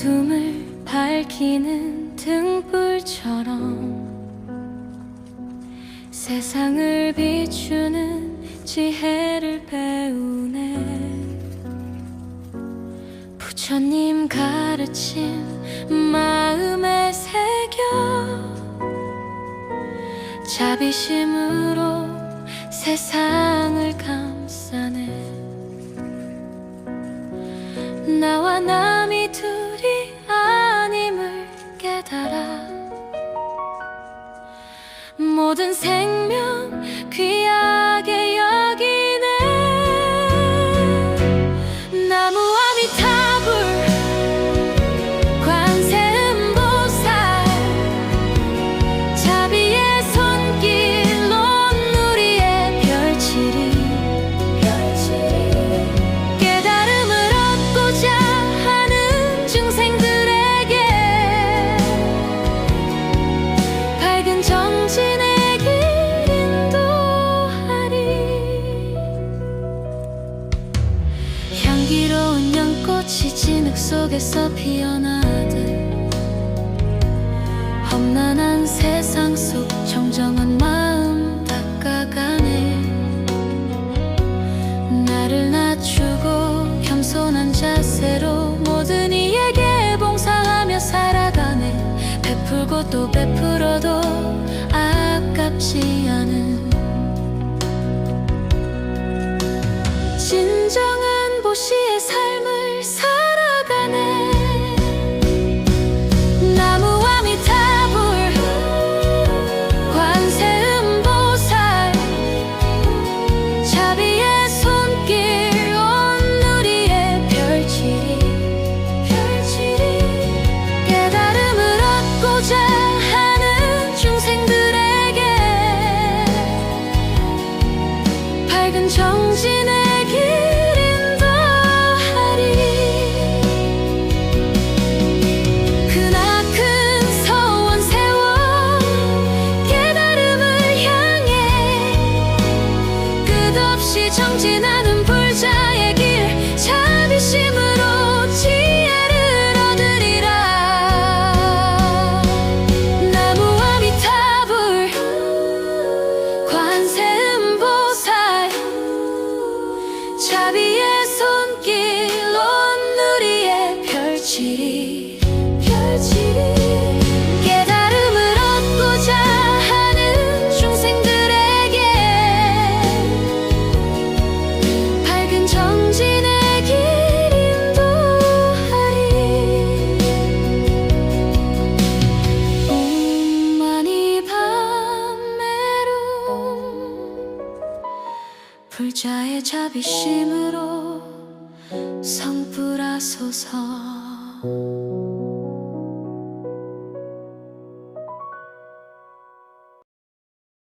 어둠을 밝히는 등불처럼 세상을 비추는 지혜를 배우네. 부처님 가르침 마음에 새겨 자비심으로 세상을 감싸네. 나와 남이 깨달아 모든 생명 귀하 속에서 피어나듯 험난한 세상 속 정정한 마음 닦아가네. 나를 낮추고 겸손한 자세로 모든 이에게 봉사하며 살아가네. 베풀고 또 베풀어도 아깝지 않은 진 밝은 정진의 길 인도하리. 크나큰 서원 세워 깨달음을 향해 끝없이 정진하 자비의 손길 온 우리의 별치 불자의 자비심으로 성불하소서